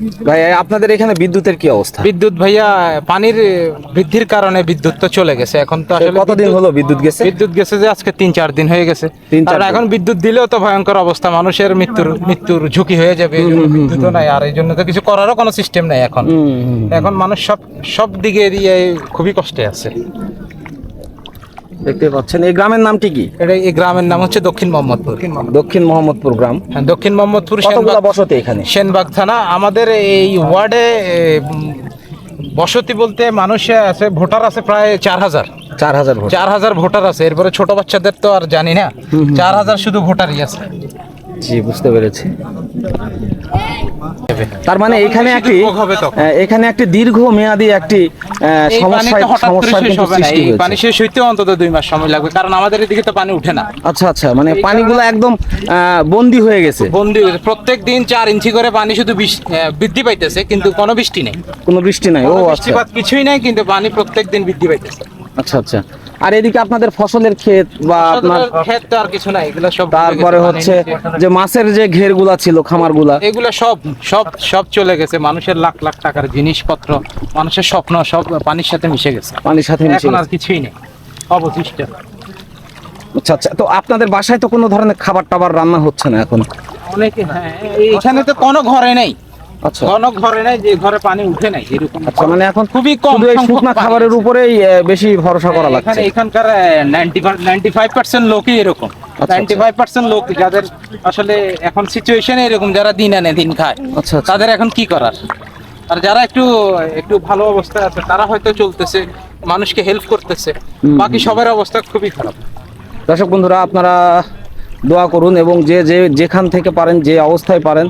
ভাই আপনাদের এখানে বিদ্যুতের কি অবস্থা? বিদ্যুৎ ভাইয়া পানির বৃদ্ধির কারণে বিদ্যুৎ তো চলে গেছে। এখন তো আসলে কতদিন বিদ্যুৎ- হলো বিদ্যুৎ গেছে? বিদ্যুৎ গেছে যে আজকে তিন চার দিন হয়ে গেছে। দিন। এখন বিদ্যুৎ দিলেও তো ভয়ঙ্কর অবস্থা। মানুষের মৃত্যুর মৃত্যুর ঝুঁকি হয়ে যাবে বিদ্যুৎও নাই আর এই জন্য তো কিছু করারও কোনো সিস্টেম নাই এখন। এখন মানুষ সব সব দিকে দিয়ে খুবই কষ্টে আছে। দেখতে পাচ্ছেন। এই গ্রামের নামটি কি? এটা এই গ্রামের নাম হচ্ছে দক্ষিণ মোহাম্মদপুর। দক্ষিণ মোহাম্মদপুর গ্রাম। হ্যাঁ, দক্ষিণ মোহাম্মদপুর কতগুলা বসতি এখানে? সেনবাগ থানা। আমাদের এই ওয়ার্ডে বসতি বলতে মানুষ আছে ভোটার আছে প্রায় চার হাজার। চার হাজার চার হাজার ভোটার আছে। এরপরে ছোট বাচ্চাদের তো আর জানি না। চার হাজার শুধু ভোটারই আছে। জি বুঝতে পেরেছি। তার মানে এখানে একটি হবে এখানে একটি দীর্ঘ মেয়াদী একটি সমস্যা শেষ কিন্তু সৃষ্টি এই পানি শেষ হইতেও অন্তত দুই মাস সময় লাগবে। কারণ আমাদের এদিকে তো পানি উঠে না। আচ্ছা আচ্ছা মানে পানিগুলো একদম বন্দি হয়ে গেছে। বন্দি হয়ে গেছে। প্রত্যেক দিন চার ইঞ্চি করে পানি শুধু বৃদ্ধি পাইতেছে কিন্তু কোনো বৃষ্টি নেই। কোনো বৃষ্টি নাই। ও আচ্ছা। কিছুই নাই কিন্তু পানি প্রত্যেক দিন বৃদ্ধি পাইতেছে। আচ্ছা আচ্ছা। আর এদিকে আপনাদের ফসলের ক্ষেত বা আপনার ক্ষেত তো আর কিছু নাই এগুলো সব তারপরে হচ্ছে যে মাছের যে ঘেরগুলা ছিল খামারগুলা। এগুলো সব সব সব চলে গেছে মানুষের লাখ লাখ টাকার জিনিসপত্র মানুষের স্বপ্ন সব পানির সাথে মিশে গেছে। পানির সাথে মিশে এখন আর কিছুই নেই অবশিষ্ট। আচ্ছা আচ্ছা তো আপনাদের বাসায় তো কোনো ধরনের খাবার টাবার রান্না হচ্ছে না এখন? অনেকে হ্যাঁ এখানে তো কোনো ঘরে নেই। আচ্ছা। ঘরে নেই যে ঘরে পানি উঠে নাই এরকম আচ্ছা মানে এখন খুবই কম এই শুকনা খাবারের উপরেই বেশি ভরসা করা এখানে এখানকার নাইনটি নাইনটি ফাইভ পার্সেন্ট লোকই এরকম। আচ্ছা। লোক যাদের আসলে এখন সিচুয়েশন এরকম যারা দিন আনে দিন খায় আচ্ছা আচ্ছা। তাদের এখন কি করার? আর যারা একটু একটু ভালো অবস্থায় আছে তারা হয়তো চলতেছে মানুষকে হেল্প করতেছে বাকি সবার অবস্থা খুবই খারাপ। দর্শক বন্ধুরা আপনারা দোয়া করুন এবং যে যে যেখান থেকে পারেন যে অবস্থায় পারেন